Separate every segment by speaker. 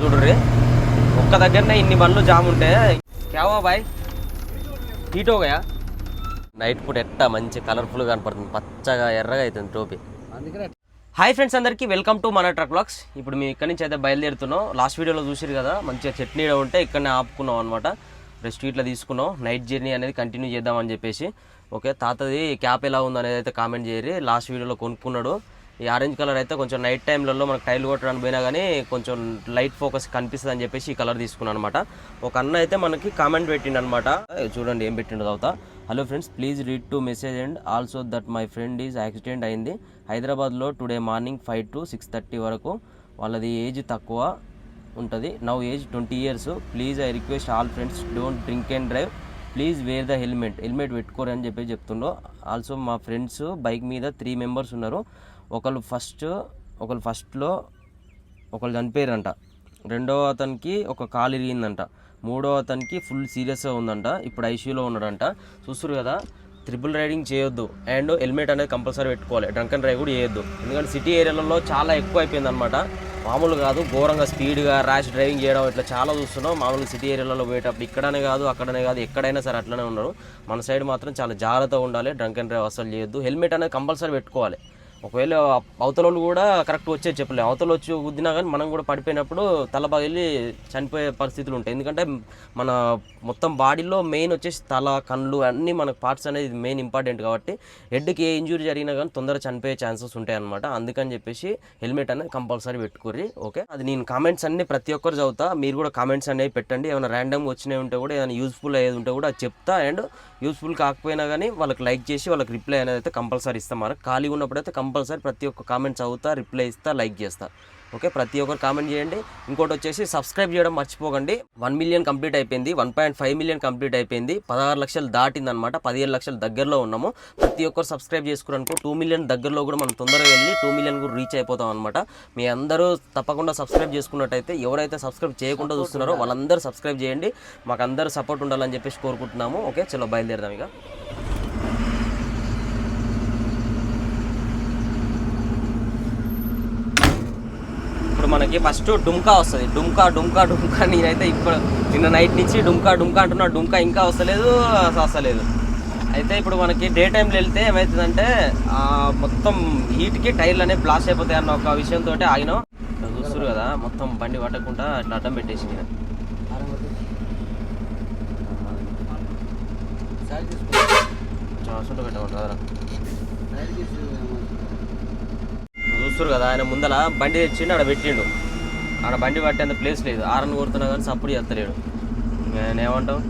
Speaker 1: చూడుర్రి. ఒక్క దగ్గరనే ఇన్ని బండ్లు జామ్ ఉంటే క్యావా బాయ్? హీట్ గయా? నైట్ పూట ఎట్టా మంచి కలర్ఫుల్గా కనపడుతుంది. పచ్చగా ఎర్రగా అవుతుంది టోపీ. హాయ్ ఫ్రెండ్స్ అందరికీ వెల్కమ్ టు మన ట్రక్ బ్లాగ్స్. ఇప్పుడు మేము ఇక్కడి నుంచి అయితే బయలుదేరుతున్నాం. లాస్ట్ వీడియోలో చూసిరు కదా మంచిగా చట్నీ ఉంటే ఇక్కడనే ఆపుకున్నాం అనమాట రెస్ట్ ఇట్లా తీసుకున్నాం. నైట్ జర్నీ అనేది కంటిన్యూ చేద్దామని చెప్పేసి. ఓకే తాతది క్యాప్ ఎలా ఉంది అనేది అయితే కామెంట్ చేయరి లాస్ట్ వీడియోలో కొనుక్కున్నాడు. ఈ ఆరెంజ్ కలర్ అయితే కొంచెం నైట్ టైంలలో మనకు టైల్ కొట్టడానికి పోయినా కానీ కొంచెం లైట్ ఫోకస్ కనిపిస్తుంది అని చెప్పేసి ఈ కలర్ తీసుకున్నాను అనమాట ఒక అన్న అయితే మనకి కామెంట్ పెట్టిండు అనమాట చూడండి ఏం పెట్టిండు తర్వాత. Hello friends please read to message and also that my friend is accident అయింది. హైదరాబాద్లో today morning five to six thirty వరకు వాళ్ళది ఏజ్ తక్కువ ఉంటుంది. Now age twenty years please I request all friends don't drink and drive please wear the helmet helmet పెట్టుకోరని చెప్పి చెప్తుండో. Also మా friends bike మీద త్రీ మెంబర్స్ ఉన్నారు. ఒకళ్ళు ఫస్ట్ ఒకళ్ళు ఫస్ట్లో ఒకళ్ళు చనిపోయారంట. రెండవ అతనికి ఒక కాలు ఇరిగిందంట. మూడవ అతనికి ఫుల్ సీరియస్గా ఉందంట. ఇప్పుడు ఐసీయూలో ఉన్నాడంట. చూస్తారు కదా ట్రిపుల్ రైడింగ్ చేయొద్దు. అండ్ హెల్మెట్ అనేది కంపల్సరీ పెట్టుకోవాలి. డ్రంక్ అండ్ డ్రైవ్ కూడా చేయొద్దు. ఎందుకంటే సిటీ ఏరియాలలో చాలా ఎక్కువ అయిపోయింది అనమాట మామూలు కాదు ఘోరంగా స్పీడ్గా ర్యాష్ డ్రైవింగ్ చేయడం ఇట్లా చాలా చూస్తున్నాం. మామూలు సిటీ ఏరియాలలో పోయేటప్పుడు ఇక్కడనే కాదు అక్కడనే కాదు ఎక్కడైనా సరే అట్లనే ఉన్నారు. మన సైడ్ మాత్రం చాలా జాగ్రత్తగా ఉండాలి. డ్రంక్ అండ్ డ్రైవ్ అసలు చేయొద్దు. హెల్మెట్ అనేది కంపల్సరీ పెట్టుకోవాలి. ఒకవేళ అవతల వాళ్ళు కూడా కరెక్ట్ వచ్చే చెప్పలేము అవతల వచ్చి గుద్దినా కానీ మనం కూడా పడిపోయినప్పుడు తల పగిలి చనిపోయే పరిస్థితులు ఉంటాయి. ఎందుకంటే మన మొత్తం బాడీలో మెయిన్ వచ్చేసి తల కళ్ళు అన్నీ మనకు పార్ట్స్ అనేది మెయిన్ ఇంపార్టెంట్ కాబట్టి హెడ్కి ఏ ఇంజురీ జరిగినా కానీ తొందరగా చనిపోయే ఛాన్సెస్ ఉంటాయి అనమాట అందుకని చెప్పేసి హెల్మెట్ అనేది కంపల్సరీ పెట్టుకోరి ఓకే? అది నేను కామెంట్స్ అన్ని ప్రతి ఒక్కరు చదువుతా. మీరు కూడా కామెంట్స్ అనేవి పెట్టండి. ఏమైనా ర్యాండమ్గా వచ్చినవి ఉంటే కూడా ఏమైనా యూస్ఫుల్ అయ్యేది ఉంటే కూడా చెప్తా. అండ్ యూస్ఫుల్ కాకపోయినా కానీ వాళ్ళకి లైక్ చేసి వాళ్ళకి రిప్లై అనేది అయితే కంపల్సరీ ఇస్తాం. మరి ఖాళీ ఉన్నప్పుడు అయితే కంపల్సరీ ప్రతి ఒక్క కామెంట్ చదువుతా రిప్లై ఇస్తా లైక్ చేస్తా. ఓకే ప్రతి ఒక్కరు కామెంట్ చేయండి. ఇంకోటి వచ్చేసి సబ్స్క్రైబ్ చేయడం మర్చిపోకండి. వన్ మిలియన్ కంప్లీట్ అయిపోయింది. One point five million complete అయిపోయింది. పదహారు లక్షలు దాటింది అనమాట పదిహేను లక్షల దగ్గరలో ఉన్నాము. ప్రతి ఒక్కరు సబ్స్క్రైబ్ చేసుకున్నారనుకో టూ మిలియన్ దగ్గరలో కూడా మనం తొందరగా వెళ్ళి టూ మిలియన్ కూడా రీచ్ అయిపోతాం అనమాట మీ అందరూ తప్పకుండా సబ్స్క్రైబ్ చేసుకున్నట్టయితే ఎవరైతే సబ్స్క్రైబ్ చేయకుండా చూస్తున్నారో వాళ్ళందరూ సబ్స్క్రైబ్ చేయండి. మాకు అందరూ సపోర్ట్ ఉండాలని చెప్పేసి కోరుకుంటున్నాము. ఓకే చలో బయలుదేరదాం ఇక ఇప్పుడు మనకి ఫస్ట్ డుమ్కా వస్తుంది. డుమ్కా డుమ్కా డుమ్కా నేనైతే ఇప్పుడు నిన్న నైట్ నుంచి డుమ్కా డుమ్కా అంటున్నా. డుమ్కా ఇంకా వస్తలేదు అసలు వస్తలేదు. అయితే ఇప్పుడు మనకి డే టైంలో వెళ్తే ఏమవుతుందంటే మొత్తం హీట్కి టైర్లు అనేవి బ్లాస్ట్ అయిపోతాయి అన్న ఒక విషయంతో ఆగినాం. చూస్తారు కదా మొత్తం బండి పట్టకుండా అట్లా అడ్డం పెట్టేసి నేను పెట్టమంటారా? చూస్తారు కదా ఆయన ముందల బండి తెచ్చిండు ఆడ పెట్టిండు. ఆడ బండి పట్టేంత ప్లేస్ లేదు. ఆరని కొడుతున్నా కానీ సప్పుడు చేస్తలేడు. నేను ఏమంటాం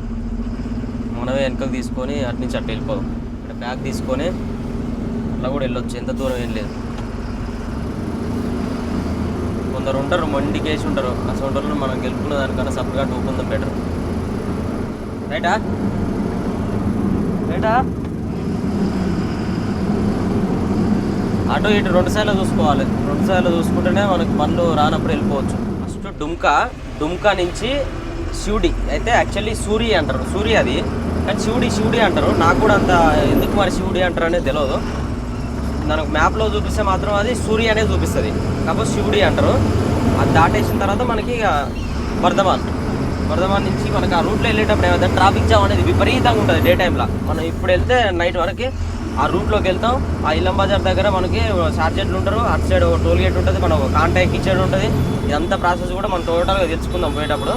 Speaker 1: మనమే వెనకకు తీసుకొని అటు నుంచి అట్లా వెళ్ళిపోదాం. ఇక్కడ బ్యాగ్ తీసుకొని అట్లా కూడా వెళ్ళొచ్చు. ఎంత దూరం ఏం లేదు. కొందరు ఉంటారు మొండికేసి ఉంటారు. అసలు ఉంటారు మనం గెలుపుకున్న దానికన్నా సపరేట్గా టూకుందాం బెటర్ రైటా? రైటా? అటు ఇటు రెండు సైడ్లు చూసుకోవాలి. రెండు సైడ్లు చూసుకుంటేనే మనకి బండ్లు రానప్పుడు వెళ్ళిపోవచ్చు. ఫస్ట్ డుమ్కా డుమ్కా నుంచి శివుడి అయితే యాక్చువల్లీ సూరి అంటారు సూరి అది. కానీ శివుడి శివుడి అంటారు. నాకు కూడా అంత ఎందుకు మరి శివుడి అంటారు అనేది తెలియదు మనకు మ్యాప్లో చూపిస్తే మాత్రం అది సూర్య అనేది చూపిస్తుంది. కాకపోతే శివుడి అంటారు. అది దాటేసిన తర్వాత మనకి ఇక వర్ధమాన్. వర్ధమాన్ నుంచి మనకి ఆ రూట్లో వెళ్ళేటప్పుడు ఏమైతే ట్రాఫిక్ జామ్ అనేది విపరీతంగా ఉంటుంది డే టైంలో మనం ఇప్పుడు వెళ్తే నైట్ వరకు ఆ రూట్లోకి వెళ్తాం. ఆ ఇల్లం బజార్ దగ్గర మనకి సార్జెంట్లు ఉంటారు. అటు సైడ్ ఒక టోల్ గేట్ ఉంటుంది. మనం కాంటాక్ట్ ఇచ్చేది ఉంటుంది. ఇదంతా ప్రాసెస్ కూడా మనం టోటల్గా తెలుసుకుందాం పోయేటప్పుడు.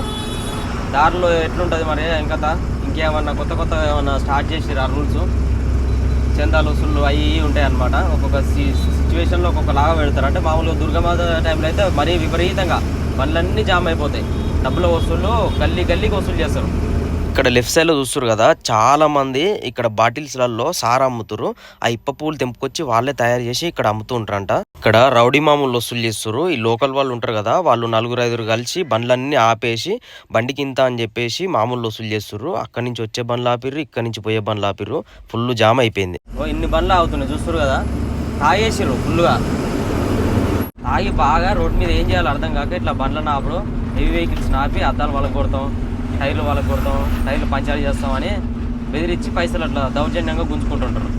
Speaker 1: దారిలో ఎట్లుంటుంది మరి ఇంకా ఇంకేమన్నా కొత్త కొత్త ఏమన్నా స్టార్ట్ చేసారు ఆ రూల్స్ చందాలు వసూళ్ళు అవి ఉంటాయి అనమాట ఒక్కొక్క సిచ్యువేషన్లో ఒక్కొక్క లాగా పెడతారు. అంటే మామూలుగా దుర్గమాత టైంలో అయితే మరీ విపరీతంగా బండ్లన్నీ జామ్ అయిపోతాయి. డబ్బుల వసూళ్ళు గల్లీ గల్లీకి వసూలు చేస్తారు. ఇక్కడ లెఫ్ట్ సైడ్లో చూస్తారు కదా చాలా మంది ఇక్కడ బాటిల్స్లలో సారా అమ్ముతారు ఆ ఇప్ప పూలు తెంపుకొచ్చి వాళ్ళే తయారు చేసి ఇక్కడ అమ్ముతూ ఉంటారంట ఇక్కడ రౌడీ మామూలు వసూలు చేస్తారు ఈ లోకల్ వాళ్ళు ఉంటారు కదా వాళ్ళు నలుగురు ఐదుగురు కలిసి బండ్లన్నీ ఆపేసి బండికి ఇంత అని చెప్పేసి మామూలు వసూలు చేస్తారు అక్కడి నుంచి వచ్చే బండ్లు ఆపిర్రు ఇక్కడ నుంచి పోయే బండ్లు ఆపిర్రు. ఫుల్ జామ్ అయిపోయింది. ఇన్ని బండ్లు అవుతున్నాయి చూస్తారు కదా తాగేసిర్రు ఫుల్గా తాగి బాగా రోడ్ మీద ఏం చేయాలో అర్థం కాక ఇట్లా బండ్లను ఆపడం హెవీ వెహికల్స్ ఆపి అద్దాలు వాళ్ళకి కొడతాం టైర్లు వాళ్ళకి కొడతాం టైర్లు పంచాలు చేస్తామని బెదిరించి పైసలు అట్లా దౌర్జన్యంగా గుంజుకుంటుంటారు.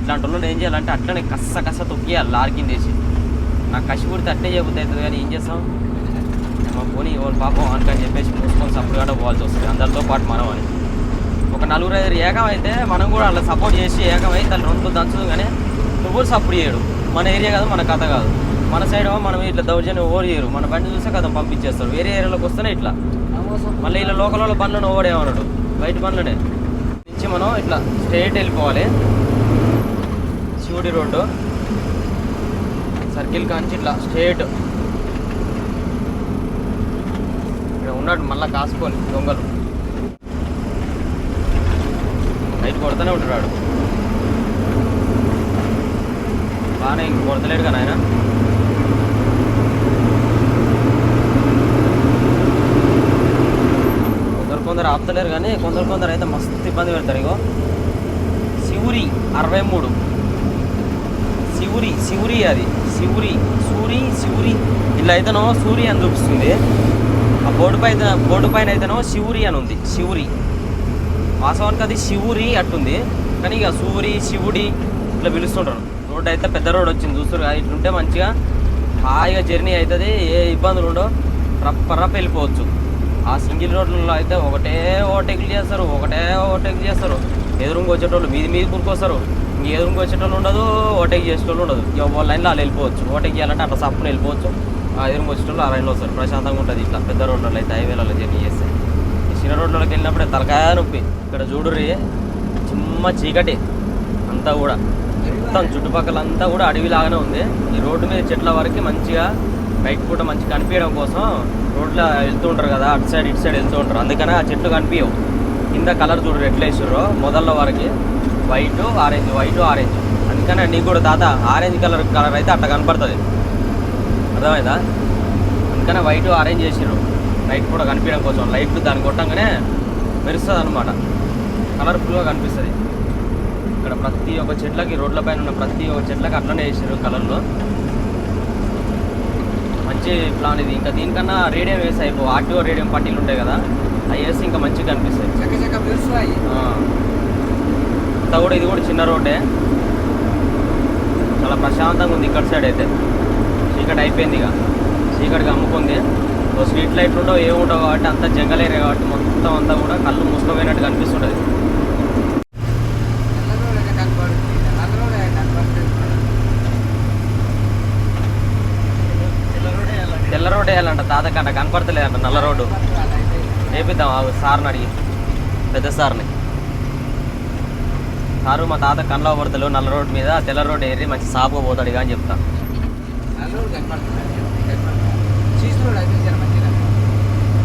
Speaker 1: ఇట్లాంటి వాళ్ళు ఏం చేయాలంటే అట్లనే కస్స కస్స తొక్కియాలి లార్కింగ్ చేసి నాకు కసి పుడితే అట్లే చేయబుద్ది అవుతుంది కానీ ఏం చేస్తాం? మా పోనీ ఎవరు పాపం అనుకని చెప్పేసి మూసుకొని సపోర్ట్ కూడా పోవాల్సి వస్తుంది. అందరితో పాటు మనం అని. ఒక నలుగురు ఐదు ఏకం అయితే మనం కూడా అలా సపోర్ట్ చేసి ఏకమై తను రెండు దంచుదు కానీ నువ్వు సపోర్ట్ చేయడు. మన ఏరియా కాదు మన కథ కాదు. మన సైడ్ మనం ఇట్లా దౌర్జన్యం ఓవర్ చేయరు. మన బండి చూస్తే కథ పంపించేస్తారు. వేరే ఏరియాలోకి వస్తేనే ఇట్లా. మళ్ళీ ఇలా లోకల్ వాళ్ళ బండ్లను ఓవడేమన్నాడు బయట బండ్లనే. నుంచి మనం ఇట్లా స్ట్రైట్ వెళ్ళిపోవాలి. శివుడి రోడ్డు. సర్కిల్ కాంచి ఇట్లా స్ట్రేట్. ఇక్కడ ఉన్నాడు మళ్ళా కాసుకోని దొంగలు. బయట కొడుతూనే ఉంటున్నాడు బాగానే ఇంక కొడతలేడు కానీ ఆయన. కొందరు ఆపుతలేరు కానీ కొందరు కొందరు అయితే మస్తు ఇబ్బంది పెడతారు ఇగో. శివురి అరవై మూడు. శివురి శివురి అది. శివురి సూరి శివురి ఇలా అయితేనో సూరి అని చూపిస్తుంది. ఆ బోర్డు పైన బోర్డు పైన అయితేనో శివురి అని ఉంది. శివురి వాస్తవానికి అది శివురి అట్టుంది. కానీ ఇక సూరి శివుడి ఇట్లా పిలుస్తుంటారు. రోడ్ అయితే పెద్ద రోడ్ వచ్చింది. చూస్తారు ఇట్లుంటే మంచిగా హాయిగా జర్నీ అవుతుంది. ఏ ఇబ్బందులు ఉండవు. రప్ప రప్ప వెళ్ళిపోవచ్చు. ఆ సింగిల్ రోడ్లలో అయితే ఒకటే ఓవర్టేక్లు చేస్తారు ఒకటే ఓవర్టేక్ చేస్తారు. ఎదురుగా వచ్చేటోళ్ళు మీది మీది కూరుకొస్తారు. ఇంక ఎదురుగా వచ్చేటోళ్ళు ఉండదు ఓవర్టేక్ చేసేటోళ్ళు ఉండదు. ఇక వాళ్ళ లైన్లో వాళ్ళు వెళ్ళిపోవచ్చు. ఓవర్టేక్ చేయాలంటే అట్లా సప్పున వెళ్ళిపోవచ్చు. ఆ ఎదురుగా వచ్చేటోళ్ళు ఆ లైన్లో వస్తారు. ప్రశాంతంగా ఉంటుంది ఇట్లా. పెద్ద రోడ్లలో అయితే హైవేలలో జర్నీ చేస్తే. చిన్న రోడ్లలోకి వెళ్ళినప్పుడే తలకాయ నొప్పి. ఇక్కడ చూడుర్రి చిమ్మ చీకటి. అంతా కూడా. మొత్తం చుట్టుపక్కల అంతా కూడా అడవిలాగానే ఉంది. ఈ రోడ్డు మీద చెట్ల వరకు మంచిగా బైక్ పూట మంచిగా కనిపించడం కోసం రోడ్లో వెళ్తూ ఉంటారు కదా అటు సైడ్ ఇటు సైడ్ వెళ్తూ ఉంటారు. అందుకనే ఆ చెట్లు కనిపించవు కింద కలర్ చూడరు ఎట్లా వేసారో మొదల్లో వరకు వైట్ ఆరెంజ్ వైట్ ఆరెంజ్. అందుకనే నీకు కూడా తాత ఆరెంజ్ కలర్ కలర్ అయితే అట్లా కనపడుతుంది. అర్థమైందా? అందుకనే వైట్ ఆరెంజ్ చేసారు లైట్ కూడా కనిపించడం కోసం. లైట్ దాన్ని కొట్టంగానే మెరుస్తుంది అనమాట కలర్ఫుల్గా కనిపిస్తుంది. ఇక్కడ ప్రతి ఒక్క చెట్లకి రోడ్ల పైన ఉన్న ప్రతి ఒక్క చెట్లకి అట్లనే వేసారు కలర్లో. మంచి ప్లాన్ ఇది. ఇంకా దీనికన్నా రేడియం వేసి అయిపో. ఆర్టీఓ రేడియం పట్టీలు ఉంటాయి కదా అవి వేసి ఇంకా మంచిగా కనిపిస్తాయి. అంతా కూడా ఇది కూడా చిన్న రోడ్డే. చాలా ప్రశాంతంగా ఉంది ఇక్కడ సైడ్ అయితే. చీకటి అయిపోయింది ఇక. చీకటిగా అమ్ముకుంది. స్ట్రీట్ లైట్లు ఉండవు ఏముండవు కాబట్టి అంతా జంగల్ ఏరియా కాబట్టి మొత్తం అంతా కూడా కళ్ళు మూసుకోపోయినట్టు కనిపిస్తుంటుంది
Speaker 2: నల్ల రోడ్ అయితే కనపడుతుంది నల్ల రోడ్ అయితే కనపడుతుంది
Speaker 1: తెల్ల అక్కడ తాతకి తాత కనపడతలేదు అంట నల్ల రోడ్డు. వేపిద్దాం ఆ సార్ని అడిగి. పెద్ద సార్ని. సారు మా తాత కళ్ళ పడతలు నల్ల రోడ్డు మీద తెల్ల రోడ్డు ఏరి మంచి సాపుగా పోతాడు ఇక అని చెప్తా.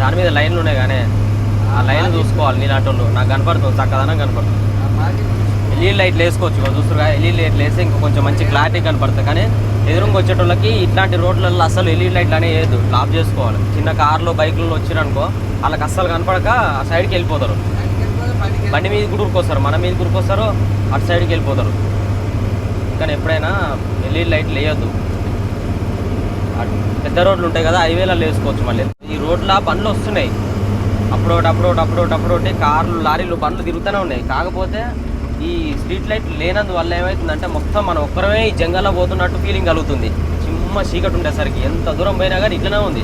Speaker 1: దాని మీద లైన్లు ఉన్నాయి కానీ ఆ లైన్ చూసుకోవాలి నీలాంటి వాళ్ళు నాకు కనపడుతుంది చక్కదనం కనపడుతుంది. ఎల్ఈడి లైట్లు వేసుకోవచ్చు ఇక ఎల్ఈడి లైట్లు వేస్తే ఇంకా కొంచెం మంచి క్లారిటీ కనపడుతుంది కానీ ఎదురుగా వచ్చేటోళ్ళకి ఇట్లాంటి రోడ్లలో అసలు ఎల్ఈడి లైట్లు అనేవి వేయదు లాప్ చేసుకోవాలి. చిన్న కార్లో బైకులలో వచ్చిరనుకో వాళ్ళకి అస్సలు కనపడక ఆ సైడ్కి వెళ్ళిపోతారు. బండి మీద గురుకొస్తారు మన మీద గుడుకొస్తారు అటు సైడ్కి వెళ్ళిపోతారు. కానీ ఎప్పుడైనా ఎల్ఈడి లైట్లు వేయొద్దు. పెద్ద రోడ్లు ఉంటాయి కదా హైవేలలో వేసుకోవచ్చు మళ్ళీ. ఈ రోడ్ల బండ్లు వస్తున్నాయి. అప్పుడు అప్పుడోటి అప్పుడోటి అప్పుడోటి కార్లు లారీలు బండ్లు తిరుగుతూనే ఉన్నాయి. కాకపోతే ఈ స్ట్రీట్ లైట్ లేనందువల్ల ఏమవుతుందంటే మొత్తం మనం ఒక్కరమే ఈ జంగల్లో పోతున్నట్టు ఫీలింగ్ కలుగుతుంది. చిమ్మ చీకటి ఉండేసరికి ఎంత దూరం పోయినా కానీ ఇట్లనే ఉంది.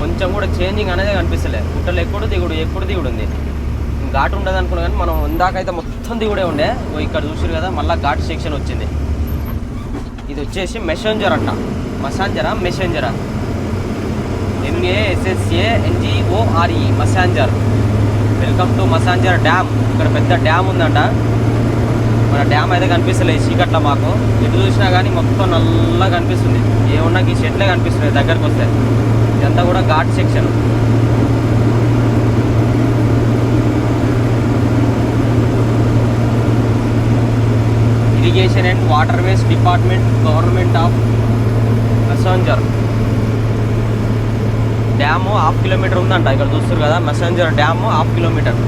Speaker 1: కొంచెం కూడా చేంజింగ్ అనేది కనిపిస్తలే. గుట్టలు ఎక్కుడు దిగుడు ఎక్కుడు దిగుడు ఉంది. ఘాటు ఉండదు అనుకున్నా కానీ మనం ఇందాకైతే మొత్తం దిగుడే ఉండే. ఓ ఇక్కడ చూసారు కదా మళ్ళీ ఘాట్ సెక్షన్ వచ్చింది. ఇది వచ్చేసి మెసెంజర్ అంట. మసాంజరా మెసెంజరా M A S S A N G O R E Massanjore welcome to Massanjore dam ఇక్కడ పెద్ద డ్యామ్ ఉందంట. మన డ్యామ్ అయితే కనిపిస్తలేదు చీకట్ల మాకు. ఎటు చూసినా కానీ మొత్తం నల్లగా కనిపిస్తుంది. ఏమున్నా ఈ చెట్లే కనిపిస్తున్నాయి దగ్గరకు వస్తే. ఇదంతా కూడా ghat section. Irrigation and waterways department government of Massanjore dam half kilometre ఉందంట ఇక్కడ చూస్తారు కదా మెసెంజర్ డ్యాము హాఫ్ కిలోమీటర్.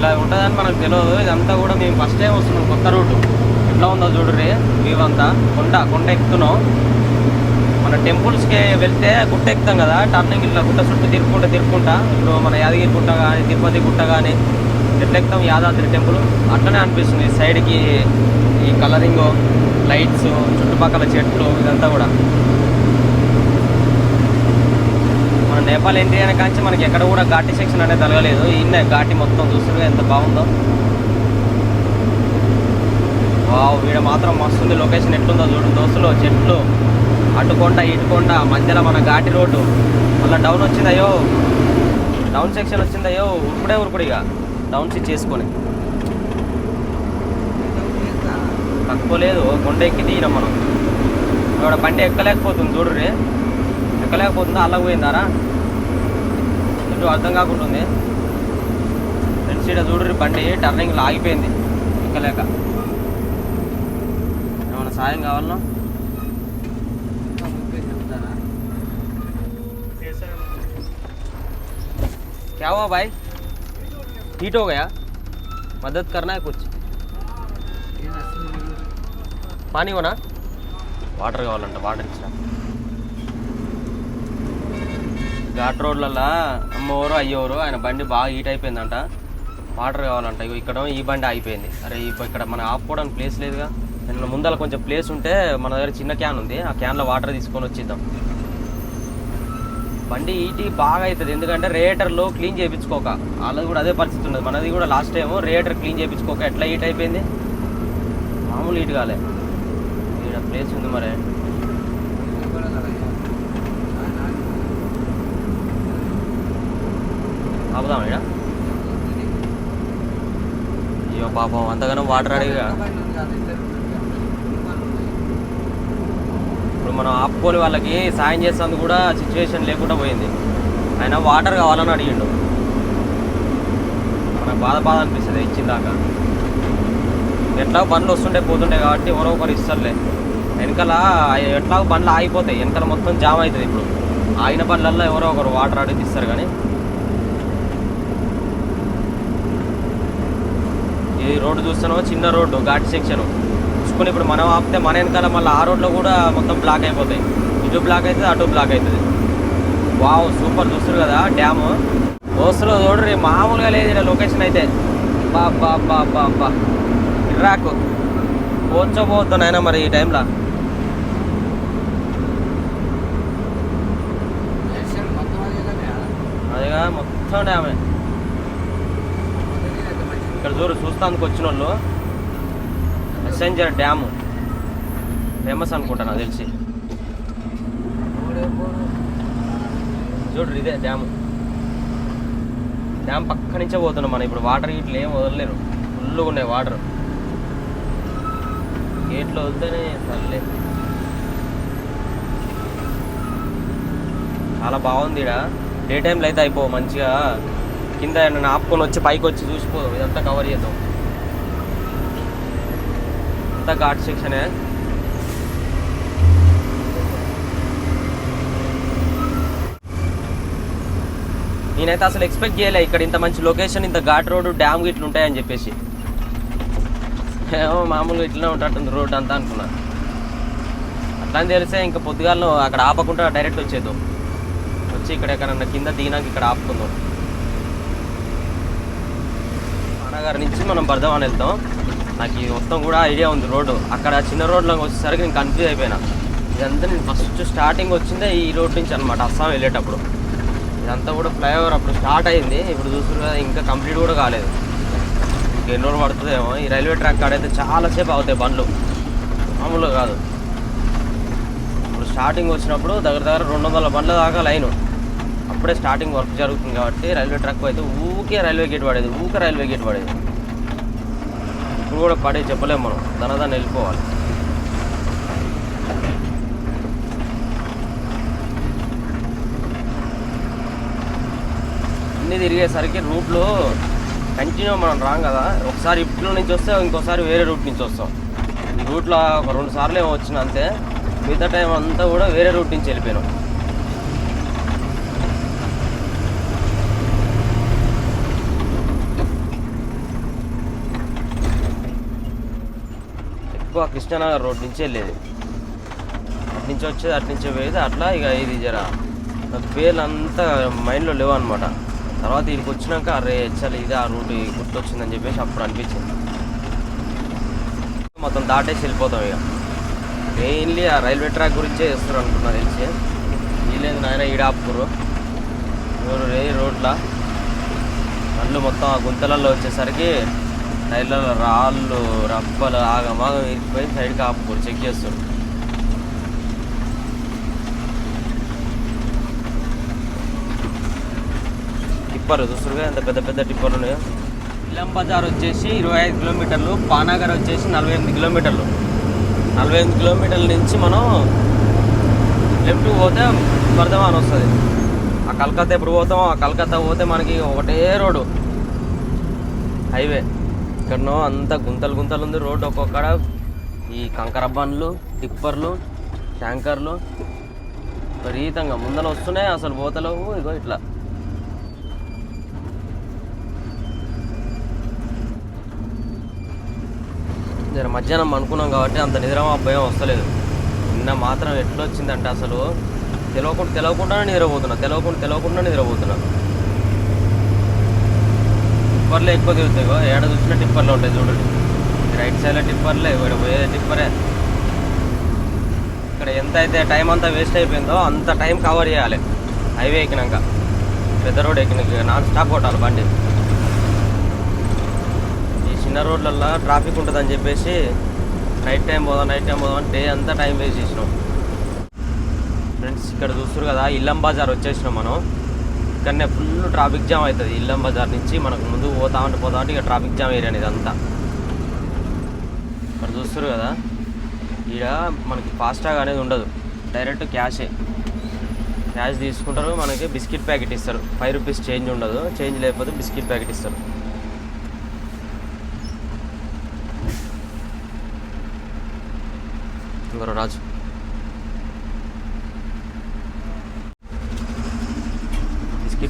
Speaker 1: ఇలా ఉంటుందని మనకు తెలియదు ఇదంతా కూడా మేము ఫస్ట్ టైం వస్తున్నాం కొత్త రూటు ఎట్లా ఉందో చూడరి వ్యూ అంతా. కొండ కొండ ఎక్కుతున్నాం. మన టెంపుల్స్కి వెళ్తే గుట్ట ఎక్కుతాం కదా టర్నింగ్ ఇట్లా గుట్ట చుట్టూ తిరుక్కుంటా తిరుక్కుంటా. ఇప్పుడు మన యాదగిరి గుట్ట కానీ తిరుపతి గుట్ట కానీ ఎట్లా ఎక్కుతాం? యాదాద్రి టెంపుల్ అట్లనే అనిపిస్తుంది. సైడ్కి ఈ కలరింగ్ లైట్స్ చుట్టుపక్కల చెట్లు ఇదంతా కూడా. నేపాల్ ఎంట్రీ అయిన కాంచి మనకి ఎక్కడ కూడా ఘాటి సెక్షన్ అనేది తగలేదు ఇన్నే ఘాటి మొత్తం చూస్తుండగా ఎంత బాగుందో. వావ్ వీడ మాత్రం మస్తుంది లొకేషన్ ఎట్లుందో చూడు. దోస్తులు చెట్లు అటుకొండ ఇటుకొండ మధ్యలో మన ఘాటి రోడ్డు. మళ్ళీ డౌన్ వచ్చిందయ్యో డౌన్ సెక్షన్ వచ్చిందయ్యో ఉరుకుడే ఉరుకుడు ఇక. డౌన్ సిచ్ చేసుకొని. తక్కువ లేదు. కొండ ఎక్కి తీయడం మనం. ఇక్కడ బండి ఎక్కలేకపోతుంది చూడు రే ఎక్కలేకపోతుందా అలా పోయిందారా ఇటు అర్థం కాకుంటుంది ఫ్రెండ్స్ ఇక్కడ చూడు బండి టర్నింగ్లో ఆగిపోయింది ఎక్కలేక ఏమైనా సాయం కావాలన్నా क्या हुआ भाई हीट हो गया मदद करना है कुछ పానీ కొనా వాటర్ కావాలంట వాటర్ ఇచ్చిన ఘాట్ రోడ్లలో అమ్మవారు అయ్యేవారు ఆయన బండి బాగా హీట్ అయిపోయిందంట. వాటర్ కావాలంట. ఇగో ఇక్కడ ఈ బండి ఆగిపోయింది. అరే ఇప్పుడు ఇక్కడ మనం ఆపుకోవడానికి ప్లేస్ లేదుగా. నేను ముందర కొంచెం ప్లేస్ ఉంటే మన దగ్గర చిన్న క్యాన్ ఉంది. ఆ క్యాన్లో వాటర్ తీసుకొని వచ్చిద్దాం. బండి ఈటి బాగా అవుతుంది ఎందుకంటే రేటర్లో క్లీన్ చేయించుకోక. వాళ్ళది కూడా అదే పరిస్థితి ఉన్నది. మనది కూడా లాస్ట్ టైం రేటర్ క్లీన్ చేయించుకోక ఎట్లా హీట్ అయిపోయింది? మామూలు హీట్ కాలే. ఇక్కడ ప్లేస్ ఉంది మరి. ఆపుదాం ఇక్కడ అయ్యో పాపం అంతగానో వాటర్ అడిగా ఇప్పుడు మనం ఆపుకొని వాళ్ళకి సాయం చేసేందుకు కూడా సిచ్యువేషన్ లేకుండా పోయింది. ఆయన వాటర్ కావాలని అడిగిండు. మనకు బాధ బాధ అనిపిస్తుంది ఇచ్చిందాక. ఎట్లా బండ్లు వస్తుంటే పోతుండే కాబట్టి ఎవరో ఒకరు ఇస్తారులే. వెనకాల ఎట్లా బండ్లు ఆగిపోతాయి. వెనకాల మొత్తం జామ్ అవుతుంది ఇప్పుడు. ఆగిన బండ్లల్లో ఎవరో ఒకరు వాటర్ అడిగి ఇస్తారు కానీ ఈ రోడ్డు చూస్తున్నామో చిన్న రోడ్డు ఘాట్ సెక్షన్. చూసుకుని ఇప్పుడు మనం ఆపితే మన వెనకాల మళ్ళీ ఆ రోడ్లో కూడా మొత్తం బ్లాక్ అయిపోతాయి. ఇటు బ్లాక్ అవుతుంది అటు బ్లాక్ అవుతుంది. వావ్ సూపర్ చూస్తారు కదా డ్యాము. దోస్తులు చూడరు మామూలుగా లేదు ఇక్కడ లొకేషన్ అయితే. బా బా బా బా బా ఇర్రాకు. పోవచ్చో నాయన మరి ఈ టైంలో. అదిగా మొత్తం డ్యామే. ఇక్కడ చూస్తానికి వచ్చిన వాళ్ళు మెసెంజర్ డ్యాము. ఫేమస్ అనుకుంటా నాకు తెలిసి. చూడు ఇదే డ్యాము. డ్యామ్ పక్క నుంచే పోతున్నాం మనం. ఇప్పుడు వాటర్ ఇట్లా ఏం వదలలేరు. ఫుల్గా ఉన్నాయి వాటర్. గేట్లో వదిలితేనే సర్లే. చాలా బాగుంది ఇక్కడ డే టైంలో అయితే అయిపో మంచిగా. కింద నన్ను ఆపుకొని వచ్చి పైకి వచ్చి చూసిపోదాం. ఇదంతా కవర్ చేద్దాం. అంతా ఘాట్ సెక్షనే నేనైతే అసలు ఎక్స్పెక్ట్ చేయలే ఇక్కడ ఇంత మంచి లొకేషన్ ఇంత ఘాట్ రోడ్ డ్యామ్ గిట్లు ఉంటాయని చెప్పేసి. ఏమో మామూలుగా ఇట్లనే ఉంటుంటుంది రోడ్ అంతా అనుకున్నా. అట్లా అని తెలిసే ఇంకా పొద్దుగాలను అక్కడ ఆపకుండా డైరెక్ట్ వచ్చేద్దాం. వచ్చి ఇక్కడ ఎక్కడన్నా కింద దిగినాక ఇక్కడ ఆపుకుందాం. అన్నగారి నుంచి మనం బర్ధవాన్ వెళ్తాం. నాకు ఈ మొత్తం కూడా ఐడియా ఉంది రోడ్డు. అక్కడ చిన్న రోడ్లో వచ్చేసరికి నేను కన్ఫ్యూజ్ అయిపోయినా. ఇదంతా నేను ఫస్ట్ స్టార్టింగ్ వచ్చిందే ఈ రోడ్ నుంచి అనమాట అస్సాం వెళ్ళేటప్పుడు. ఇదంతా కూడా ఫ్లైఓవర్ అప్పుడు స్టార్ట్ అయింది. ఇప్పుడు చూస్తున్నారు కదా ఇంకా కంప్లీట్ కూడా కాలేదు. ఇంకా ఎన్ని రోజులు పడుతుందేమో. ఈ రైల్వే ట్రాక్ కాడైతే చాలాసేపు అవుతాయి బండ్లు. మామూలుగా కాదు. ఇప్పుడు స్టార్టింగ్ వచ్చినప్పుడు దగ్గర దగ్గర రెండు వందల బండ్ల దాకా లైను. అప్పుడే స్టార్టింగ్ వర్క్ జరుగుతుంది కాబట్టి రైల్వే ట్రాక్ అయితే ఊకే రైల్వే గేట్ పడేది ఊకే రైల్వే గేట్ పడేది. ఇప్పుడు కూడా పడే చెప్పలేము మనం దనదాన్ని వెళ్ళిపోవాలి. అన్నీ తిరిగేసరికి రూట్లో కంటిన్యూ మనం రాం కదా ఒకసారి ఇట్లో నుంచి వస్తే ఇంకోసారి వేరే రూట్ నుంచి వస్తాం. రూట్లో ఒక రెండు సార్లు ఏమో వచ్చిన అంతే మిగతా టైం అంతా కూడా వేరే రూట్ నుంచి వెళ్ళిపోయినాం. ఎక్కువ కృష్ణానగర్ రోడ్ నుంచి వెళ్ళేది. అటు నుంచి వచ్చేది అటు నుంచి పోయేది అట్లా ఇక ఇది జర నాకు పేర్లు అంతా మైండ్లో లేవు అనమాట తర్వాత ఇక్కడికి వచ్చినాక అరే చల్ ఇది ఆ రూట్ గుర్తొచ్చిందని చెప్పేసి అప్పుడు అనిపించింది. మొత్తం దాటేసి వెళ్ళిపోతాం ఇక. మెయిన్లీ ఆ రైల్వే ట్రాక్ గురించే చేస్తారు అనుకున్నా తెలిసి. వీలేదు నాయన ఈడ ఆపుకురు రే రోడ్ల? బండ్లు మొత్తం ఆ గుంతలలో వచ్చేసరికి టైర్లలో రాళ్ళు రప్పలు ఆగమాగం ఇరికిపోయి సైడ్కి ఆపుకోరు చెక్ చేస్తారు టిప్పర్లు చూస్తురుగా ఎంత పెద్ద పెద్ద టిప్పర్లు ఉన్నాయో. ఇలం బజార్ వచ్చేసి ఇరవై ఐదు కిలోమీటర్లు పానాగర్ వచ్చేసి నలభై ఎనిమిది కిలోమీటర్లు. నలభై ఎనిమిది కిలోమీటర్ల నుంచి మనం లెఫ్ట్ పోతే వర్ధమాన్ వస్తుంది. ఆ కలకత్తా ఎప్పుడు పోతామో ఆ కలకత్తా పోతే మనకి ఒకటే రోడ్డు. హైవే ఇక్కడనో అంత గుంతలు గుంతలు ఉంది రోడ్డు ఒక్కొక్కడ. ఈ కంకర బండ్లు టిప్పర్లు ట్యాంకర్లు. విపరీతంగా ముందర వస్తున్నాయి అసలు పోతలేవు. ఇగో ఇట్లా. జర మధ్యాహ్నం అనుకున్నాం కాబట్టి అంత నిద్రమా భయం వస్తలేదు. నిన్న మాత్రం ఎట్లా వచ్చిందంటే అసలు తెలవకుండా తెలవకుండానే నిద్రపోతున్నా తెలవకుండా తెలవకుండా నిద్రపోతున్నా. టిప్పర్లే ఎక్కువ తిరుగుతాయి ఏడ చూసినా టిప్పర్లు ఉంటాయి చూడండి రైట్ సైడ్లో టిప్పర్లే ఇక్కడ పోయే టిప్పరే. ఇక్కడ ఎంత అయితే టైం అంతా వేస్ట్ అయిపోయిందో అంత టైం కవర్ చేయాలి. హైవే ఎక్కినాక. పెద్ద రోడ్ ఎక్కినాక నాన్ స్టాప్ కొట్టాలి బండి. ఈ చిన్న రోడ్లల్లో ట్రాఫిక్ ఉంటుందని చెప్పేసి నైట్ టైం పోదాం నైట్ టైం పోదాం డే అంతా టైం వేస్ట్ చేసినాం. ఫ్రెండ్స్ ఇక్కడ చూస్తారు కదా ఇల్లం బజార్ వచ్చేసినాం మనం. ఇక్కడనే ఫుల్ ట్రాఫిక్ జామ్ అవుతుంది. ఇల్లం బజార్ నుంచి మనకు ముందు పోతా ఉంటే పోతా ఉంటే ఇక ట్రాఫిక్ జామ్ ఏరియా ఇదంతా ఇక్కడ చూస్తారు కదా? ఇక మనకి ఫాస్టాగ్ అనేది ఉండదు. డైరెక్ట్ క్యాషే క్యాష్ తీసుకుంటారు మనకి బిస్కెట్ ప్యాకెట్ ఇస్తారు. ఫైవ్ రూపీస్ చేంజ్ ఉండదు. చేంజ్ లేకపోతే బిస్కెట్ ప్యాకెట్ ఇస్తారు. ఇంకొక రాజు.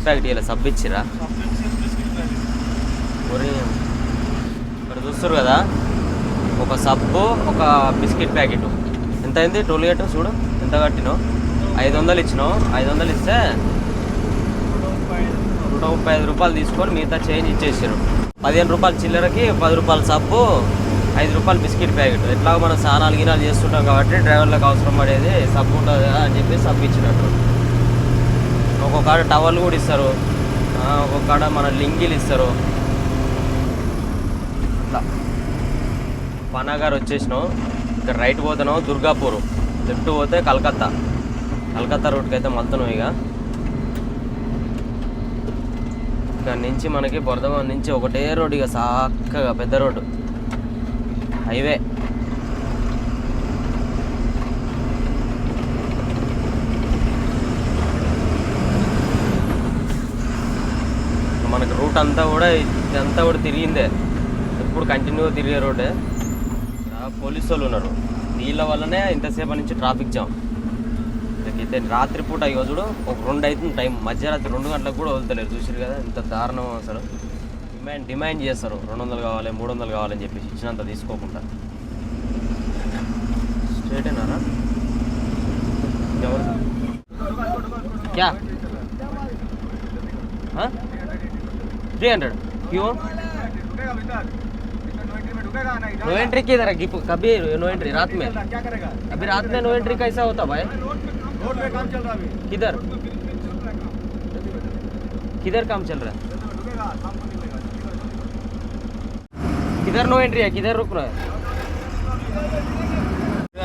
Speaker 1: బిస్కెట్ ప్యాకెట్ ఇలా సబ్ ఇచ్చిరా? ఇక్కడ చూస్తారు కదా? ఒక సబ్బు ఒక బిస్కెట్ ప్యాకెట్. ఎంత అయింది? టోల్గేట్ చూడు ఎంత కట్టినావు ఐదు వందలు ఇచ్చినావు. ఐదు వందలు ఇస్తే నూట ముప్పై ఐదు రూపాయలు తీసుకొని మిగతా చేంజ్ ఇచ్చేసారు పదిహేను రూపాయల చిల్లరకి పది రూపాయల సబ్బు ఐదు రూపాయలు బిస్కెట్ ప్యాకెట్. ఎట్లాగో మనం స్నానాలు గినాలు చేస్తుంటాం కాబట్టి డ్రైవర్లకు అవసరం పడేది సబ్బు ఉంటుంది అని చెప్పి సబ్బు ఇచ్చినట్టు. ఒక్కొక్క టవల్ కూడా ఇస్తారు. ఒక్కొక్క కాడ మన లింగిలు ఇస్తారు. అట్లా పనాగారు వచ్చేసినాం ఇక్కడ రైట్ పోతున్నాం దుర్గాపూర్. లెఫ్ట్ పోతే కలకత్తా. కలకత్తా రూట్కి అయితే మళ్తున్నాం ఇక. ఇక్కడ నుంచి మనకి బొరదమాన్ నుంచి ఒకటే రోడ్ ఇక సాక్కగా పెద్ద రోడ్డు. హైవే. మనకు రూట్ అంతా కూడా ఇదంతా కూడా తిరిగిందే. ఎప్పుడు కంటిన్యూగా తిరిగే రోడ్డే పోలీసు వాళ్ళు ఉన్నారు. వీళ్ళ వల్లనే ఇంతసేపు నుంచి ట్రాఫిక్ జామ్ అయితే రాత్రిపూట ఇక చూడు ఒక రెండు అవుతుంది టైం. మధ్యరాత్రి రెండు గంటలకు కూడా వదులుతలేరు. చూసారు కదా ఇంత దారుణం అసలు. డిమాండ్ డిమాండ్ చేస్తారు. రెండు వందలు కావాలి మూడు వందలు కావాలని చెప్పేసి ఇచ్చినంత తీసుకోకుండా. స్ట్రేటేనారా ఎవరు? క్యా? थ्री हंड्रेड क्यों नो एंट्री किधर है गिप- कभी नो एंट्री रात में
Speaker 2: क्या करेगा
Speaker 1: अभी रात में नो एंट्री कैसा होता भाई
Speaker 2: रोड पे काम चल रहा है अभी
Speaker 1: किधर किधर काम चल रहा है
Speaker 2: रुकेगा शाम को निकलेगा
Speaker 1: किधर नो एंट्री है किधर रुक रहा है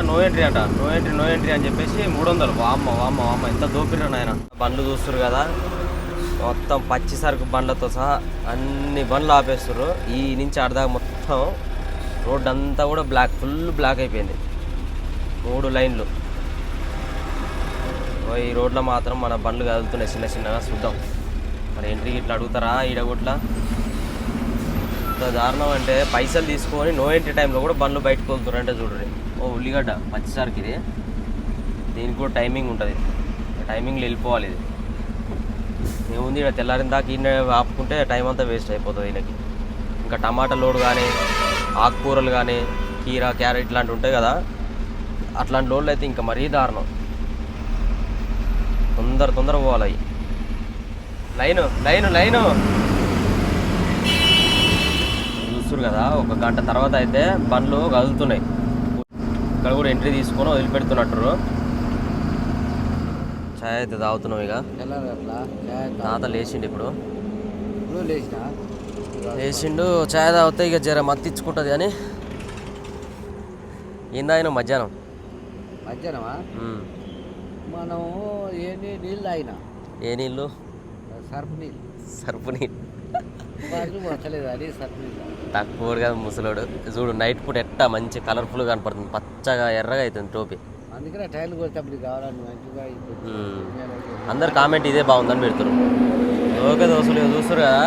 Speaker 1: నో ఎంట్రీ అంట నో ఎంట్రీ నో ఎంట్రీ అని చెప్పేసి మూడు వందలు వామ్మ వామ్మ వామ్మ ఎంత దోపిరా నాయన బండ్లు చూస్తారు కదా మొత్తం పచ్చి సరుకు బండ్లతో సహా అన్ని బండ్లు ఆపేస్తారు ఈ నుంచి ఆడదాకా మొత్తం రోడ్ అంతా కూడా బ్లాక్ ఫుల్ బ్లాక్ అయిపోయింది. మూడు లైన్లు. ఈ రోడ్లో మాత్రం మన బండ్లు కదులుతున్నాయి. చిన్న చిన్నగా చూద్దాం. మరి ఎంట్రీ ఇట్లా అడుగుతారా? ఈడగొట్లా ఇంత దారుణం అంటే పైసలు తీసుకొని నో ఎంట్రీ టైంలో కూడా బండ్లు బయటకు వెళ్తున్నారు అంటే చూడండి ఓ ఉల్లిగడ్డ పచ్చిసారికి ఇది. దీనికి కూడా టైమింగ్ ఉంటుంది. టైమింగ్లో వెళ్ళిపోవాలి ఇది. ఏముంది? ఇక్కడ తెల్లారిన దాకా ఈయన ఆపుకుంటే టైం అంతా వేస్ట్ అయిపోతుంది ఈయనకి. ఇంకా టమాటా లోడ్ కానీ ఆకుకూరలు కానీ కీరా క్యారెట్ ఇట్లాంటివి ఉంటాయి కదా. అట్లాంటి లోడ్లు అయితే ఇంకా మరీ దారుణం. తొందర తొందర పోవాలి అవి. Line line line. చూస్తారు కదా ఒక గంట తర్వాత అయితే బండ్లు కదులుతున్నాయి. ఇక్కడ కూడా ఎంట్రీ తీసుకొని వదిలిపెడుతున్నట్టు చాయ్ అయితే తాగుతున్నాం ఇక. తాత లేచిండు ఇప్పుడు. లేచిండు చాయ్ తాగితే ఇక జర మత్తిచ్చుకుంటుంది కానీ ఏం తాగినాం మధ్యాహ్నం?
Speaker 2: మధ్యాహ్నమా. మనం ఏ నీళ్ళు తాగినా?
Speaker 1: ఏ నీళ్ళు? సరుపు నీళ్ళు.
Speaker 2: నీళ్ళు.
Speaker 1: తక్కువ కదా ముసలోడు. చూడు నైట్ పూట ఎట్టా మంచి కలర్ఫుల్గా కనపడుతుంది. పచ్చగా ఎర్రగా అవుతుంది టోపీ.
Speaker 2: అందుకనే టైర్లు కొట్టేటప్పుడు కావాలని మంచిగా.
Speaker 1: అందరు కామెంట్ ఇదే బాగుందని పెడతారు ఓకే దోస్తులు చూస్తారు కదా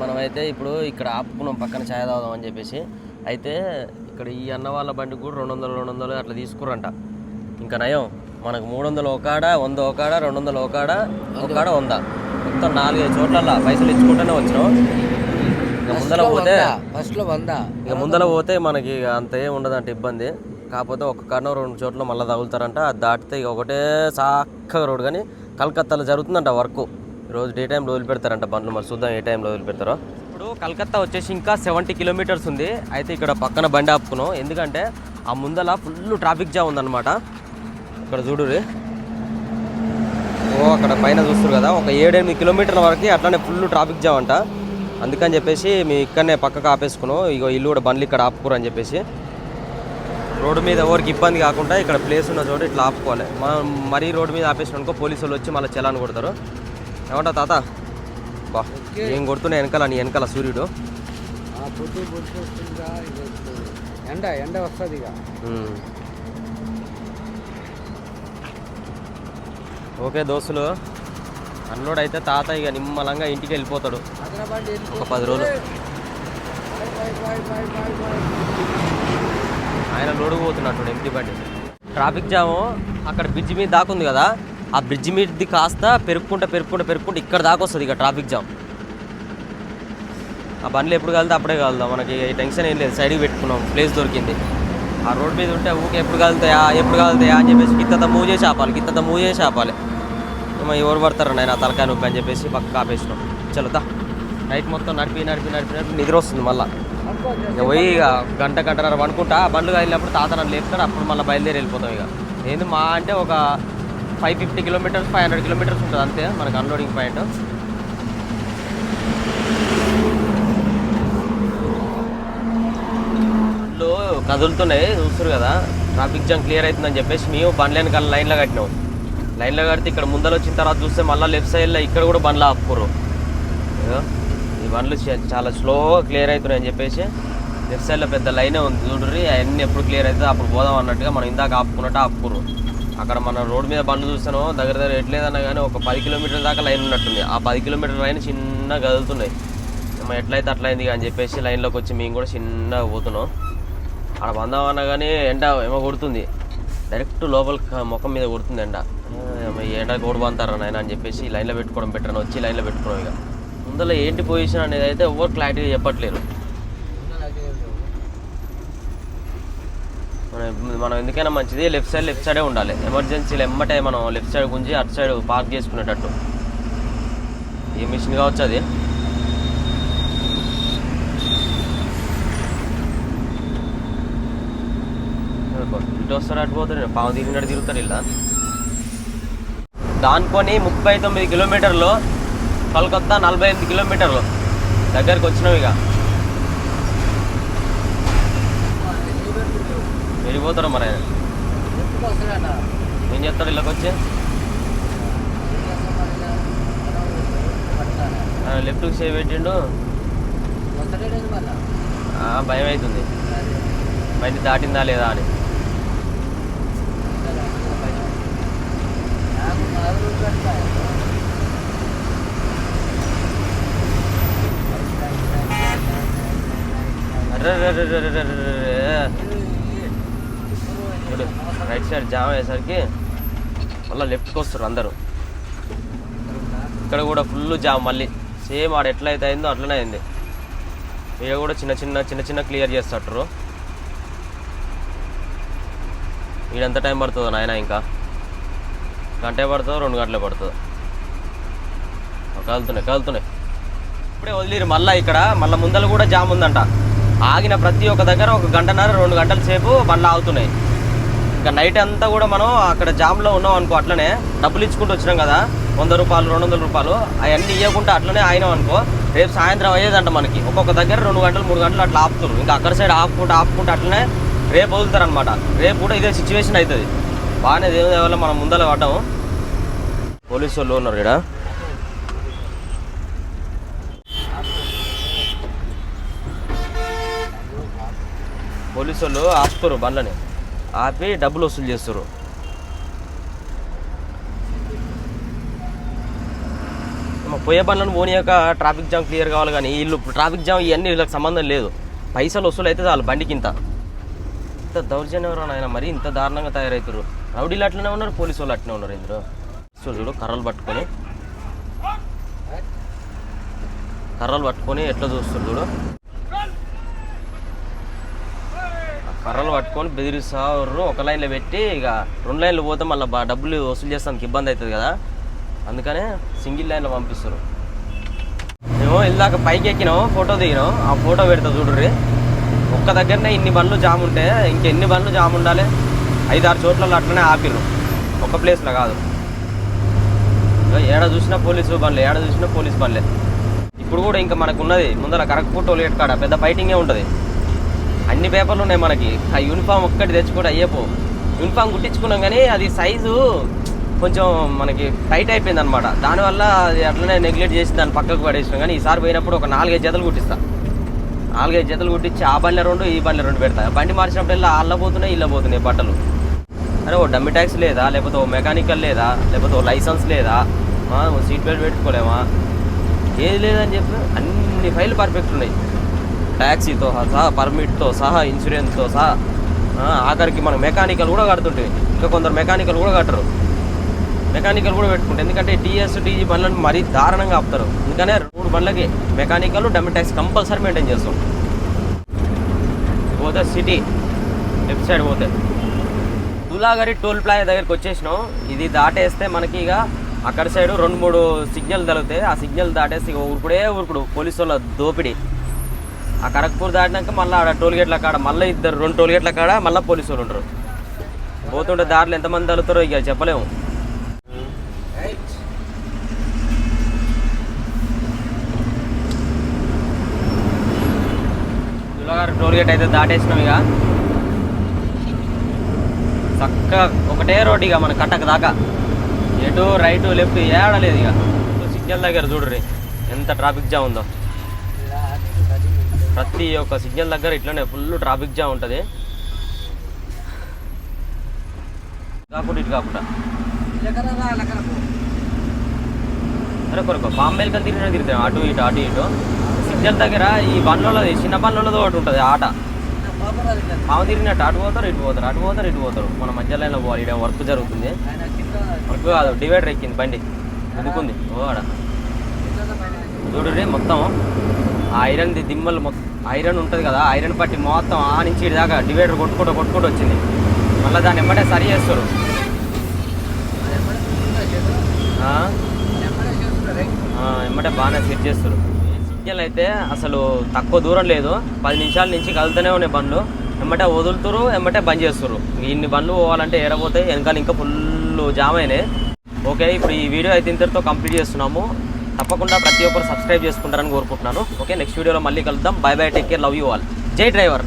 Speaker 1: మనమైతే ఇప్పుడు ఇక్కడ ఆపుకున్నాం పక్కన ఛాయ్ తాగుదాం అని చెప్పేసి. అయితే ఇక్కడ ఈ అన్న వాళ్ళ బండికి కూడా రెండు వందలు రెండు వందలు అట్లా తీసుకురంట ఇంకా నయం మనకు మూడు వందలు ఒకాడ వంద ఒకాడ రెండు వందలు ఒకాడ ఒకాడ వంద. మొత్తం నాలుగైదు చోట్ల పైసలు ఇచ్చుకుంటూనే వచ్చినాం. ఇక ముందర పోతే
Speaker 2: ఫస్ట్లో వంద.
Speaker 1: ఇక ముందర పోతే మనకి అంత ఏం ఉండదంట ఇబ్బంది. కాకపోతే ఒక కారణం రెండు చోట్ల మళ్ళీ తగులుతారంట. అది దాటితే ఇక ఒకటే చక్కగా రోడ్. కానీ కలకత్తాలో జరుగుతుందంట వర్క్. రోజు డే టైంలో వదిలిపెడతారంట బండ్లు. మరి చూద్దాం ఏ టైంలో వదిలిపెడతారో. ఇప్పుడు కలకత్తా వచ్చేసి ఇంకా సెవెంటీ కిలోమీటర్స్ ఉంది. అయితే ఇక్కడ పక్కన బండి ఆపుకున్నాం. ఎందుకంటే ఆ ముందల ఫుల్ ట్రాఫిక్ జామ్ ఉందన్నమాట. ఇక్కడ చూడురి ఓ అక్కడ పైన చూస్తారు కదా. ఒక ఏడెనిమిది కిలోమీటర్ల వరకు అట్లానే ఫుల్ ట్రాఫిక్ జామ్ అంట. అందుకని చెప్పేసి మీ ఇక్కడనే పక్కకు ఆపేసుకున్నాం. ఇగో ఇల్లు కూడా బండ్లు ఇక్కడ ఆపుకోరు అని చెప్పేసి. రోడ్డు మీద ఎవరికి ఇబ్బంది కాకుండా ఇక్కడ ప్లేస్ ఉన్న చోట ఇట్లా ఆపుకోవాలి. మనం మరీ రోడ్డు మీద ఆపేసిన అనుకో పోలీసు వాళ్ళు వచ్చి మళ్ళీ చలాన్ కొడతారు. ఏమంటా తాత? బా ఏం కొడుతున్నాయి వెనకాల? నీ వెనకాల సూర్యుడు.
Speaker 2: ఎండ ఎండ వస్తుంది.
Speaker 1: ఓకే దోస్తులు అన్నోడు అయితే తాత ఇక నిమ్మలంగా ఇంటికి వెళ్ళిపోతాడు. ఒక పది రోజులు. ఆయన లోడుకు పోతున్నట్టు ఎంటీ బండి. ట్రాఫిక్ జాము అక్కడ బ్రిడ్జ్ మీద దాకుంది కదా ఆ బ్రిడ్జ్ మీదది కాస్త పెరుక్కుంటా పెరుక్కుంటా పెరుక్కుంటా ఇక్కడ దాకా వస్తుంది ఇక ట్రాఫిక్ జామ్. ఆ బండ్లు ఎప్పుడు కలితే అప్పుడే కలుద్దాం మనకి టెన్షన్ ఏం లేదు సైడ్కి పెట్టుకున్నాం ప్లేస్ దొరికింది. ఆ రోడ్ మీద ఉంటే ఊకే ఎప్పుడు కలుతాయా ఎప్పుడు కలుతాయా అని చెప్పేసి కింద మూవ్ చేసి ఆపాలి కింద మూవ్ చేసి ఆపాలి. ఏమో ఎవరు పడతారు నేను తలకాయ నొప్పి అని చెప్పేసి పక్క ఆపేసినాం. చలోదా నైట్ మొత్తం నడిపి నడిపి నడిపి నడిపి నిద్ర వస్తుంది మళ్ళీ. ఇక పోయి ఇక గంట గంటన్నర పనుకుంటా బండ్లు కదిలినప్పుడు తాత నన్ను లేపుతాడు అప్పుడు మళ్ళీ బయలుదేరి వెళ్ళిపోతాం ఇక. ఏంది మా అంటే ఒక five fifty kilometres five hundred kilometres ఉంటుంది అంతే మనకు అన్లోడింగ్ పాయింట్ కదులుతున్నాయి చూస్తారు కదా. ట్రాఫిక్ జామ్ క్లియర్ అవుతుందని చెప్పేసి మేము బండ్లేని కల్లా లైన్లో కట్టినాం. లైన్లో కడితే ఇక్కడ ముందర వచ్చిన తర్వాత చూస్తే మళ్ళీ లెఫ్ట్ సైడ్లో ఇక్కడ కూడా బండ్లు ఆపుకోరు ఈ బండ్లు చాలా స్లోగా క్లియర్ అవుతున్నాయి అని చెప్పేసి లెఫ్ట్ సైడ్లో పెద్ద లైనే ఉంది. చూడ్రి అవన్నీ ఎప్పుడు క్లియర్ అవుతుంది అప్పుడు పోదాం అన్నట్టుగా మనం ఇందాక ఆపుకున్నట్టు ఆపుకోరు అక్కడ మన రోడ్డు మీద బండ్లు చూస్తాను దగ్గర దగ్గర ఎట్లేదన్నా కానీ ఒక పది కిలోమీటర్ల దాకా లైన్ ఉన్నట్టుంది. ఆ పది కిలోమీటర్ లైన్ చిన్నగా కదులుతున్నాయి. మనం ఎట్లయితే అట్లయింది అని చెప్పేసి లైన్లోకి వచ్చి మేము కూడా చిన్నగా పోతున్నాం. అక్కడ బందాం అన్నా కానీ ఎండ ఏమో కొడుతుంది. డైరెక్ట్ లోపల ముఖం మీద కొడుతుంది ఎండ. ఈ ఎండ కొడుబంతారా నాయన అని చెప్పేసి లైన్లో పెట్టుకోవడం బెటర్ అని వచ్చి లైన్లో పెట్టుకున్నాం ఇక. అందులో ఏంటి పొజిషన్ అనేది అయితే ఎవరు క్లారిటీగా చెప్పట్లేరు. మనం మనం ఎందుకైనా మంచిది లెఫ్ట్ సైడ్ లెఫ్ట్ సైడే ఉండాలి. ఎమర్జెన్సీలు ఎమ్మటే మనం లెఫ్ట్ సైడ్ గుంజి అటు సైడ్ పార్క్ చేసుకునేటట్టు. ఏ మిషన్ కావచ్చు అది? ఇటు వస్తారు అటు పోతారు? పావు తిరిగినట్టు తిరుగుతారు ఇలా. దానికొని ముప్పై తొమ్మిది కిలోమీటర్లు కలకత్తా నలభై ఐదు కిలోమీటర్లు. దగ్గరికి వచ్చినావు ఇక. వెళ్ళిపోతారు మరి? ఏం చేస్తాడు ఇళ్ళకి వచ్చి? లెఫ్ట్కి సేవ్ పెట్టిండు. భయం అవుతుంది. బండి దాటిందా లేదా అని.
Speaker 2: నాకు
Speaker 1: ఇప్పుడు రైట్ సైడ్ జామ్ అయ్యేసరికి మళ్ళీ లెఫ్ట్కి వస్తారు అందరూ. ఇక్కడ కూడా ఫుల్ జామ్ మళ్ళీ. సేమ్ ఆడ ఎట్లయితే అయిందో అట్లనే అయింది. ఇక కూడా చిన్న చిన్న చిన్న చిన్న క్లియర్ చేస్తారు ఎంత టైం పడుతుందో నాయన ఇంకా? గంటే పడుతుందో రెండు గంటలే పడుతుందో? కలుతున్నాయి కలుతున్నాయి ఇప్పుడే వదిలేరు మళ్ళీ ఇక్కడ మళ్ళీ ముందర కూడా జామ్ ఉందంట. ఆగిన ప్రతి ఒక్క దగ్గర ఒక గంటన్నర రెండు గంటల సేపు బండ్లు ఆగుతున్నాయి. ఇంకా నైట్ అంతా కూడా మనం అక్కడ జామ్లో ఉన్నాం అనుకో అట్లనే డబ్బులు ఇచ్చుకుంటూ వచ్చినాం కదా వంద రూపాయలు రెండు వందల రూపాయలు అవన్నీ ఇవ్వకుండా అట్లనే అయినాం అనుకో రేపు సాయంత్రం అయ్యేదంట మనకి. ఒక్కొక్క దగ్గర రెండు గంటలు మూడు గంటలు అట్లా ఆపుతారు ఇంకా అక్కడ సైడ్ ఆపుకుంటూ ఆపుకుంటూ అట్లనే రేపు వదులుతారు అనమాట రేపు కూడా ఇదే సిచ్యువేషన్ అవుతుంది. బాగానే దేవుని వల్ల మనం ముందర పడ్డాము. పోలీసు వాళ్ళు ఉన్నారు ఇక్కడ. పోలీసు వాళ్ళు ఆపుతారు బండ్లని. ఆపి డబ్బులు వసూలు చేస్తారు. పోయే బండ్లను పోనీయక ట్రాఫిక్ జామ్ క్లియర్ కావాలి కానీ వీళ్ళు ట్రాఫిక్ జామ్ ఇవన్నీ వీళ్ళకి సంబంధం లేదు. పైసలు వసూలు అయితే చాలు బండికి ఇంత ఇంత దౌర్జన్యం ఆయన మరి ఇంత దారుణంగా తయారవుతారు రౌడీలు అట్లనే ఉన్నారు పోలీసు వాళ్ళు అట్లనే ఉన్నారు ఇందులో. చూడు చూడు కర్రలు పట్టుకొని. కర్రలు పట్టుకొని ఎట్లా చూస్తారు చూడు ఆ కర్రలు పట్టుకొని బెదిరిస్తారు. ఒక లైన్లో పెట్టి ఇక రెండు లైన్లు పోతే మళ్ళీ డబ్బులు వసూలు చేస్తానికి ఇబ్బంది అవుతుంది కదా. అందుకనే సింగిల్ లైన్లో పంపిస్తారు. మేము ఇందాక పైకి ఎక్కినాం ఫోటో దిగినాం. ఆ ఫోటో పెడతా చూడుర్రి. ఒక్క దగ్గరనే ఇన్ని బండ్లు జామ్ ఉంటే ఇంకెన్ని బండ్లు జామ్ ఉండాలి? ఐదు ఆరు చోట్ల అట్లనే ఆపిర్రు. ఒక ప్లేస్లో కాదు. ఏడ చూసినా పోలీసు బండ్లే ఏడ చూసినా పోలీస్ బండ్లే. ఇప్పుడు కూడా ఇంకా మనకు ఉన్నది ముందర కరెక్ట్ టోల్గేట్ కాడ పెద్ద ఫైటింగే ఉంటుంది. అన్ని పేపర్లు ఉన్నాయి మనకి. ఆ యూనిఫామ్ ఒక్కటి తెచ్చుకోవడం అయ్యేపో యూనిఫామ్ కుట్టించుకున్నాం కానీ అది సైజు కొంచెం మనకి టైట్ అయిపోయింది అనమాట దానివల్ల అది అట్లనే నెగ్లెక్ట్ చేసి దాన్ని పక్కకు పడేసినాం కానీ ఈసారి పోయినప్పుడు ఒక నాలుగైదు జతలు కుట్టిస్తా. నాలుగైదు జతలు కుట్టించి ఆ బండ్ల రెండు ఈ బండ్ల రెండు పెడతా. బండి మార్చినప్పుడు అల్ల పోతున్నాయి ఇళ్ళ పోతున్నాయి బట్టలు. అరే ఓ డమ్మి ట్యాక్స్ లేదా? లేకపోతే ఓ మెకానికల్ లేదా? లేకపోతే ఓ లైసెన్స్ లేదా? సీట్ బెల్ట్ పెట్టుకోలేమా? ఏది లేదని చెప్పి. అన్ని ఫైల్ పర్ఫెక్ట్ ఉన్నాయి. ట్యాక్సీతో సహా పర్మిట్తో సహా ఇన్సూరెన్స్తో సహా ఆఖరికి మనం మెకానికల్ కూడా కడుతుంటే ఇంకా కొందరు మెకానికల్ కూడా కట్టరు. మెకానికల్ కూడా పెట్టుకుంటారు ఎందుకంటే టీఎస్ టీజీ బండ్లను మరీ దారుణంగా ఆపుతారు. అందుకనే మూడు బండ్లకి mechanical dummy tax compulsory maintain చేస్తాం. పోతే సిటీ లెఫ్ట్ సైడ్ పోతే. దులాగరి టోల్ ప్లాజా దగ్గరికి వచ్చేసినాం. ఇది దాటేస్తే మనకి ఇక అక్కడ సైడు రెండు మూడు సిగ్నల్ తగిలితే ఆ సిగ్నల్ దాటేస్తే ఇక ఊరుకుడే ఊరుకుడు. పోలీసు వాళ్ళ దోపిడీ. ఆ కరక్పూర్ దాటినాక మళ్ళీ ఆడ టోల్ గేట్ల కాడ మళ్ళీ ఇద్దరు రెండు టోల్ గేట్ల కాడ మళ్ళీ పోలీసు వాళ్ళు ఉంటారు పోతుంటే దారిలో ఎంతమంది తలుతారో ఇక చెప్పలేము.
Speaker 2: రైట్
Speaker 1: టోల్ గేట్ అయితే దాటేసినాం ఇక. చక్కగా ఒకటే రోడ్ ఇక మన కట్టక దాకా. ఎటు రైటు లెఫ్ట్ ఏడలేదు ఇక. సిగ్నల్ దగ్గర చూడరి ఎంత ట్రాఫిక్ జామ్ ఉందో. ప్రతి ఒక్క సిగ్నల్ దగ్గర ఇట్లనే ఫుల్ ట్రాఫిక్ జామ్ ఉంటుంది. కాకుండా ఇటు కాకుండా అరే కొరకు బాంబేలకి తిరిగిన తిరుగుతాం అటు ఇటు అటు ఇటు. సిగ్నల్ దగ్గర ఈ బండ్లది చిన్న బండ్లలో ఒకటి ఉంటుంది ఆట.
Speaker 2: నా
Speaker 1: తిరిగినట్టు అటు పోతారు ఇటు పోతారు అటు పోతారు ఇటు పోతారు. మన మధ్య లైన్లో పోవాలి ఇక్కడ వర్క్ జరుగుతుంది. వర్క్ కాదు డివైడర్ ఎక్కింది బండి. ఎందుకుంది? ఓ ఆడ. చూడు మొత్తం ఐరన్ దిమ్మలు మొత్తం ఐరన్ ఉంటుంది కదా ఐరన్ పట్టి మొత్తం ఆ నుంచి ఇటు దాకా డివైడర్ కొట్టుకుంటూ కొట్టుకుంటూ వచ్చింది. మళ్ళీ దాన్ని ఎమ్మటే సరి చేస్తారు. ఎమ్మటే బాగానే సెట్ చేస్తారు. సిగ్నల్ అయితే అసలు తక్కువ దూరం లేదు. పది నిమిషాల నుంచి కలుతూనే ఉన్నాయి బండ్లు. ఎమ్మటే వదులుతురు ఎమ్మటే బంద్ చేస్తారు ఇన్ని బండ్లు పోవాలంటే ఏరపోతాయి వెనకాల ఇంకా ఫుల్ జామ్ అయినాయి. ఓకే ఇప్పుడు ఈ వీడియో అయితే ఇంతటితో కంప్లీట్ చేస్తున్నాము. తప్పకుండా ప్రతి ఒక్కరు సబ్స్క్రైబ్ చేసుకుంటారని కోరుకుంటున్నాను. ఓకే నెక్స్ట్ వీడియోలో మళ్ళీ కలుద్దాం. Bye bye take care love you all జై డ్రైవర్.